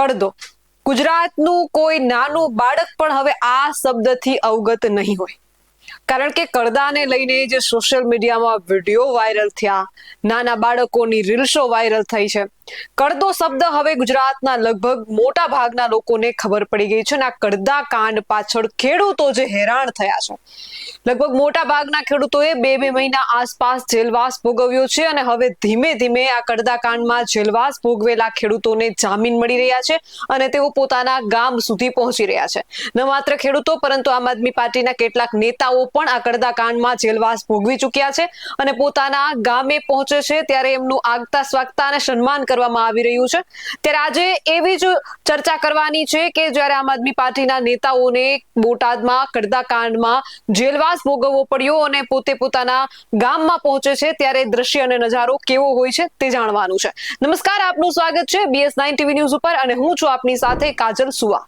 કડદો ગુજરાતનું કોઈ નાનું બાળક પણ હવે આ શબ્દથી અવગત નહીં હોય. કારણ કે કડદાને લઈને જે સોશિયલ મીડિયામાં વીડિયો વાયરલ થયા, નાના બાળકોની રીલ્સો વાયરલ થઈ છે. કડદો શબ્દ હવે ગુજરાતના લગભગ મોટા ભાગના લોકોને ખબર પડી ગઈ છે અને આ કડદા કાંડ પાછળ ખેડૂતો જે હેરાન થયા છે. લગભગ મોટા ભાગના ખેડૂતોએ બે બે મહિના આસપાસ જેલવાસ ભોગવ્યો છે અને હવે ધીમે ધીમે આ કડદા કાંડમાં જેલવાસ ભોગવેલા ખેડૂતોને જામીન મળી રહ્યા છે અને તેઓ પોતાના ગામ સુધી પહોંચી રહ્યા છે. ન માત્ર ખેડૂતો, પરંતુ આમ આદમી પાર્ટીના કેટલાક નેતાઓ પણ આ કડદા કાંડમાં જેલવાસ ભોગવી ચૂક્યા છે અને પોતાના ગામે પહોંચે છે, ત્યારે એમનું આગતા સ્વાગતા અને સન્માન કરવામાં આવી રહ્યું છે. ત્યારે આજે એવી જ ચર્ચા કરવાની છે કે જ્યારે આમ આદમી પાર્ટીના નેતાઓને બોટાદમાં કડદા કાંડમાં જેલવાસ ભોગવવો પડ્યો અને પોતે પોતાના ગામમાં પહોંચે છે, ત્યારે દ્રશ્ય અને નજારો કેવો હોય છે તે જાણવાનું છે. નમસ્કાર, આપનું સ્વાગત છે બીએસ નાઇન ટીવી ન્યૂઝ ઉપર અને હું છું આપની સાથે કાજલ સુવા.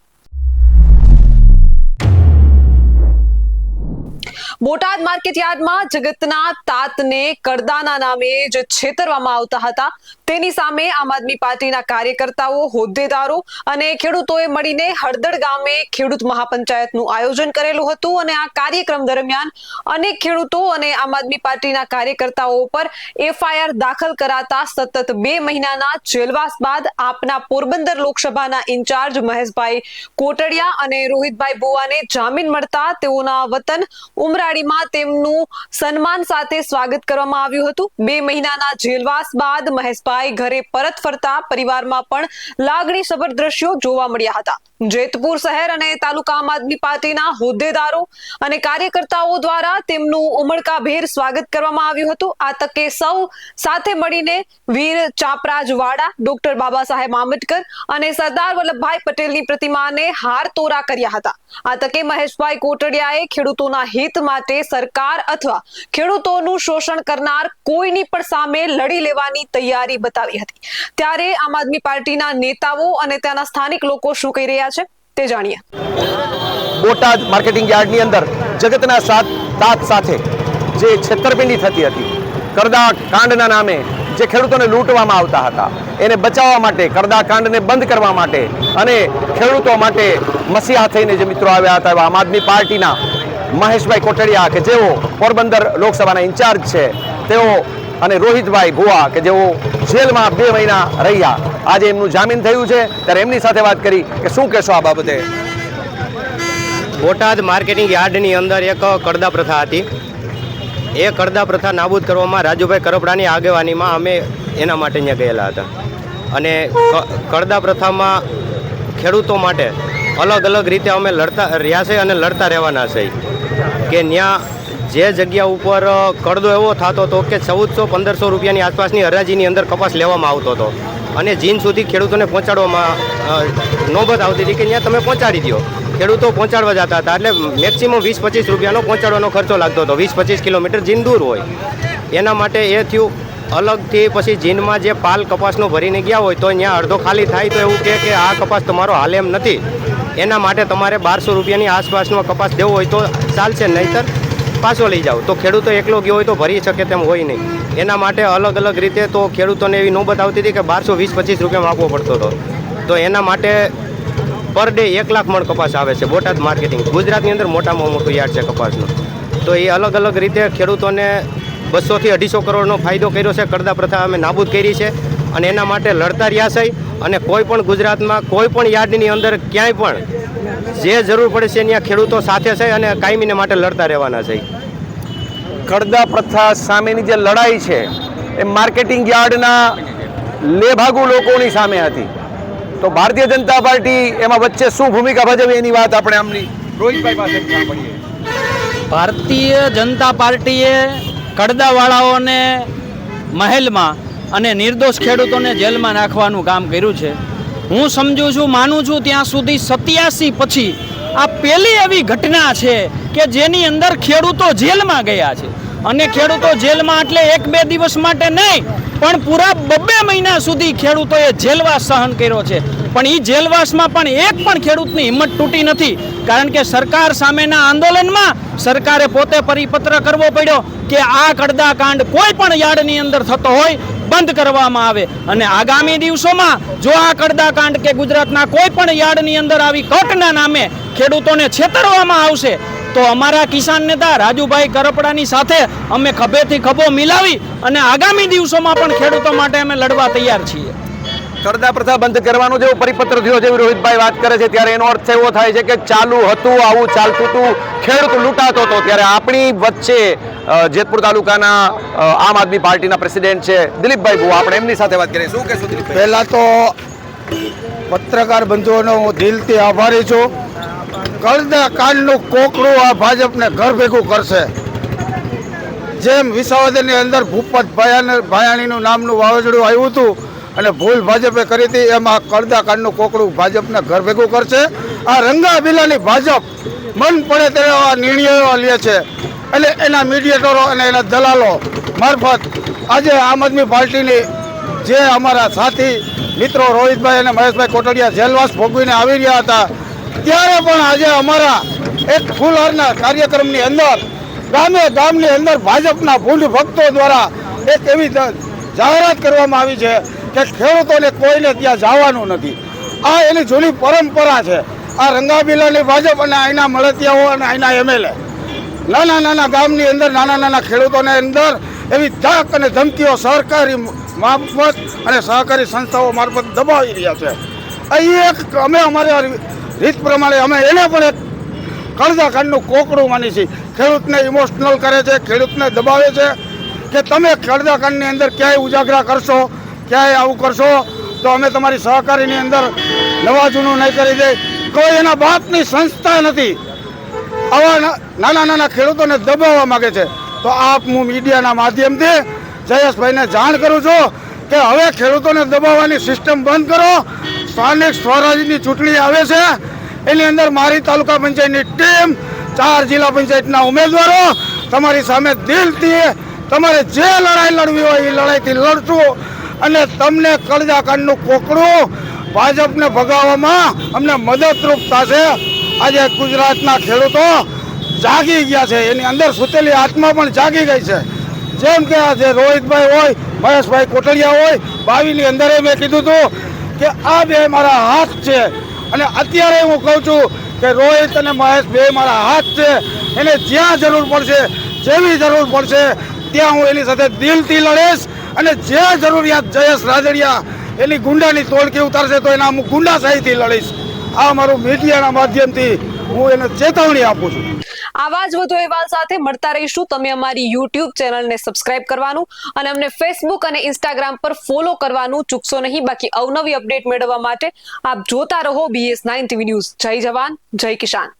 બોટાદ માર્કેટયાર્ડમાં જગતના તાતને કડદાના નામે જે છેતરવામાં આવતા હતા. તેની સામે આમ આદમી પાર્ટીના કાર્યકર્તાઓ, હોદ્દેદારો અને ખેડૂતોએ મળીને હળદળ ગામે ખેડૂત મહાપંચાયતનું આયોજન કરેલું હતું અને આ કાર્યક્રમ દરમિયાન અનેક ખેડૂતો અને આમ આદમી પાર્ટીના કાર્યકર્તાઓ પર એફઆઈઆર દાખલ કરાતા સતત બે મહિનાના જેલવાસ બાદ આપના પોરબંદર લોકસભાના ઇન્ચાર્જ મહેશભાઈ કોટડિયા અને રોહિતભાઈ બુવાને જામીન મળતા તેઓના વતન ઉમરાળીમાં તેમનું સન્માન સાથે સ્વાગત કરવામાં આવ્યું હતું. બે મહિનાના જેલવાસ બાદ મહેશભાઈ ઘરે પરત ફરતા પરિવારમાં પણ લાગણીસભર દ્રશ્યો જોવા મળ્યા હતા. જેતપુર શહેર અને તાલુકા આમ આદમી પાર્ટીના હોદ્દેદારો અને કાર્યકર્તાઓ દ્વારા તેમનું ઉમળકાભેર સ્વાગત કરવામાં આવ્યું હતું. આ તકે સૌ સાથે મળીને વીર ચાપરાજ ડોક્ટર બાબા સાહેબ આંબેડકર અને સરદાર વલ્લભભાઈ પટેલની પ્રતિમાને હાર તોરા કર્યા હતા. આ તકે મહેશભાઈ કોટડિયાએ ખેડૂતોના હિત માટે સરકાર અથવા ખેડૂતોનું શોષણ કરનાર કોઈની પણ સામે લડી લેવાની તૈયારી બતાવી હતી. ત્યારે આમ આદમી પાર્ટીના નેતાઓ અને ત્યાંના સ્થાનિક લોકો શું કહી રહ્યા છે તે જાણીએ. બોટાદ માર્કેટિંગ યાર્ડની અંદર જગતના સાત તાત સાથે જે છેતરપિંડી થતી હતી, કરદા કાંડના નામે જે ખેડૂતોને લૂંટવામાં આવતા હતા, એને બચાવવા માટે, કરદા કાંડને બંધ કરવા માટે અને ખેડૂતો માટે મસીહા થઈને જે મિત્રો આવ્યા હતા એવા આમ આદમી પાર્ટીના મહેશભાઈ કોટડિયા કે જેઓ પોરબંદર લોકસભાના ઇન્ચાર્જ છે, તેઓ અને રોહિતભાઈ ભુવા કે જેઓ જેલમાં બે મહિના રહ્યા. આજે એમનું જામીન થયું છે, ત્યારે એમની સાથે વાત કરી કે શું કહેશો આ બાબતે? બોટાદ માર્કેટિંગ યાર્ડની અંદર એક કડદા પ્રથા હતી. એ કડદા પ્રથા નાબૂદ કરવામાં રાજુભાઈ કરપડાની આગેવાનીમાં અમે એના માટે ત્યાં ગયેલા હતા. અને કરદા પ્રથામાં ખેડૂતો માટે અલગ અલગ રીતે અમે લડતા, રહ્યા છે અને લડતા રહેવાના છે. કે ત્યાં જે જગ્યા ઉપર કડદો એવો થતો હતો કે ચૌદસો પંદરસો રૂપિયાની આસપાસની હરાજીની અંદર કપાસ લેવામાં આવતો હતો. અને જીન સુધી ખેડૂતોને પહોંચાડવામાં નોબત આવતી હતી કે ત્યાં તમે પહોંચાડી દો ખેડૂતો પહોંચાડવા જતા હતા, એટલે મેક્સિમમ વીસ પચીસ રૂપિયાનો પહોંચાડવાનો ખર્ચો લાગતો હતો. વીસ પચીસ કિલોમીટર જીન દૂર હોય. એના માટે એ થયું, અલગથી પછી જીનમાં જે પાલ કપાસનો ભરીને ગયા હોય, તો ત્યાં અડધો ખાલી થાય તો એવું કહે કે આ કપાસ તમારો હાલ એમ નથી. એના માટે તમારે બારસો રૂપિયાની આસપાસનો કપાસ દેવો હોય તો ચાલશે, નહીંતર પાછો લઈ જાઓ. તો ખેડૂતો એકલો ગયો હોય તો ભરી શકે તેમ હોય નહીં. એના માટે અલગ અલગ રીતે તો ખેડૂતોને એવી નોબત આવતી હતી કે બારસો વીસ પચીસ રૂપિયામાં આપવો પડતો હતો. તો એના માટે પર ડે એક લાખ મણ કપાસ આવે છે, બોટાદ માર્કેટિંગ. ગુજરાતની અંદર મોટામાં મોટું યાર્ડ છે કપાસનું. તો એ અલગ અલગ રીતે ખેડૂતોને બસોથી અઢીસો કરોડનો ફાયદો કર્યો છે. કરદા પ્રથા અમે નાબૂદ કરી છે અને એના માટે લડતા રહ્યા છે. અને કોઈ પણ ગુજરાતમાં કોઈ પણ યાર્ડની અંદર ક્યાંય પણ જે જરૂર પડે છે ત્યાં ખેડૂતો સાથે છે અને કાયમીને માટે લડતા રહેવાના છે. કડદા પ્રથા સામેની જે લડાઈ છે એ માર્કેટિંગ યાર્ડના લેભાગુ લોકોની સામે હતી. તો ભારતીય જનતા પાર્ટી એમાં વચ્ચે શું ભૂમિકા ભજવી એની વાત આપણે આમની રોહિતભાઈ પાસે ભારતીય જનતા પાર્ટીએ કડદાવાળાઓને મહેલમાં અને નિર્દોષ ખેડૂતોને જેલમાં નાખવાનું કામ કર્યું છે. હું સમજુ છું, માનું છું, ત્યાં સુધી સત્યાસી પછી આ પહેલી એવી ઘટના છે કે જેની અંદર ખેડૂતો જેલમાં ગયા છે. અને ખેડૂતો જેલમાં એટલે એક બે દિવસ માટે નહીં, પણ પૂરા બબ્બે મહિના સુધી ખેડૂતોએ જેલવા સહન કર્યો છે. પણ એ જેલવાસમાં પણ એક પણ ખેડૂતની હિંમત તૂટી નથી. કારણ કે સરકાર સામેના આંદોલનમાં સરકારે પોતે પરિપત્ર કરવો પડ્યો કે આ કડદા કાંડ કોઈ પણ યાર્ડની અંદર થતો હોય, બંધ કરવામાં આવે. અને આગામી દિવસોમાં જો આ કડદાકાંડ કે ગુજરાતના કોઈ પણ યાર્ડની અંદર આવી કટના નામે ખેડૂતોને છેતરવામાં આવશે, તો અમારા કિસાન નેતા રાજુભાઈ કરપડાની સાથે અમે ખભેથી ખભો મિલાવી અને આગામી દિવસોમાં પણ ખેડૂતો માટે અમે લડવા તૈયાર છીએ. કરદા પ્રથા બંધ કરવાનો જેવો પરિપત્ર થયો છે રોહિતભાઈ વાત કરે છે, ત્યારે એનો અર્થ એવો થાય છે કે ચાલુ હતું, આવું ચાલતું હતું, ખેડૂત લૂંટાતો હતો, ત્યારે આપણી વચ્ચે જેતપુર તાલુકાના આમ આદમી પાર્ટીના પ્રેસિડેન્ટ છે, દિલીપભાઈ બુવા, આપણે એમની સાથે વાત કરીએ. શું કહેશું દિલીપ પહેલાં તો પત્રકાર બંધુઓનો હું દિલથી આભારી છું. કરદા કાંડનું કોકડું આ ભાજપને ઘર ભેગું કરશે. જેમ વિસાવદરની અંદર ભૂપત ભયાન ભયાણીનું નામનું વાવાઝોડું આવ્યું હતું અને ભૂલ ભાજપે કરી હતી, એમાં કરદા કાંડનું કોકડું ભાજપને ઘર ભેગું કરશે. આ રંગા બિલાની ભાજપ મન પડે તેવા નિર્ણયો લે છે. એટલે એના મીડિયેટરો અને એના દલાલો મારફત આજે આમ આદમી પાર્ટીની જે અમારા સાથી મિત્રો રોહિતભાઈ અને મહેશભાઈ કોટડિયા જેલવાસ ભોગવીને આવી રહ્યા હતા, ત્યારે પણ આજે અમારા એક ફૂલહારના કાર્યક્રમની અંદર, ગામે ગામની અંદર ભાજપના ભૂંડ ભક્તો દ્વારા એક એવી જાહેરાત કરવામાં આવી છે. કે ખેડૂતોને કોઈને ત્યાં જવાનું નથી. આ એની જૂની પરંપરા છે. આ રંગાબીલાની ભાજપ અને અહીંના મળતિયાઓ અને અહીંના એમએલએ. નાના નાના ગામની અંદર, નાના નાના ખેડૂતોને અંદર એવી ધાક અને ધમકીઓ સહકારી મારફત અને સહકારી સંસ્થાઓ મારફત દબાવી રહ્યા છે. અહીં એક અમે અમારી રીત પ્રમાણે અમે એને પણ એક કડદાખાંડનું કોકડું માની છીએ. ખેડૂતને ઇમોશનલ કરે છે, ખેડૂતને દબાવે છે. કે તમે કડદાખાંડની અંદર ક્યાંય ઉજાગરા કરશો ક્યાંય આવું કરશો તો અમે તમારી સહકારીની અંદર નવા જૂનું નહીં કરી દે. કોઈ એના બાપની સંસ્થા નથી. આવા નાના નાના ખેડૂતોને દબાવવા માંગે છે. તો આપ હું મીડિયાના માધ્યમથી જયેશભાઈને જાણ કરું છું કે હવે ખેડૂતોને દબાવવાની સિસ્ટમ બંધ કરો. સ્થાનિક સ્વરાજની ચૂંટણી આવે છે. એની અંદર મારી તાલુકા પંચાયતની ટીમ, ચાર જિલ્લા પંચાયતના ઉમેદવારો, તમારી સામે દિલથી તમારે જે લડાઈ લડવી હોય એ લડાઈથી લડશું. અને તમને કળજાકાંડનું કોકડું ભાજપને ભગાવવામાં અમને મદદરૂપ થશે. આજે ગુજરાતના ખેડૂતો જાગી ગયા છે. એની અંદર સૂતેલી આત્મા પણ જાગી ગઈ છે. જેમ કે આજે રોહિતભાઈ હોય, મહેશભાઈ કોટડિયા હોય, બાવીની અંદર મેં કીધું હતું કે આ બે મારા હાથ છે. અને અત્યારે હું કહું છું કે રોહિત અને મહેશ બે મારા હાથ છે. એને જ્યાં જરૂર પડશે, જેવી જરૂર પડશે, ત્યાં હું એની સાથે દિલથી લડીશ. અને જે જરૂરિયાત જયેશ રાદડિયા એની ગુંડાની તોડકી ઉતારશે તો એના હું ગુંડાશાહીથી લડીશ. આ મારું મીડિયાના માધ્યમથી હું એને ચેતવણી આપું છું. આવા જ વધુ અહેવાલ સાથે મળતા રહીશું. તમે અમારી યુટ્યુબ ચેનલને સબસ્ક્રાઇબ કરવાનું અને અમને ફેસબુક અને ઇન્સ્ટાગ્રામ પર ફોલો કરવાનું ચૂકશો નહીં. બાકી અવનવી અપડેટ મેળવવા માટે આપ જોતા રહો બીએસ નાઇન ટીવી ન્યૂઝ જય જવાન, જય કિસાન.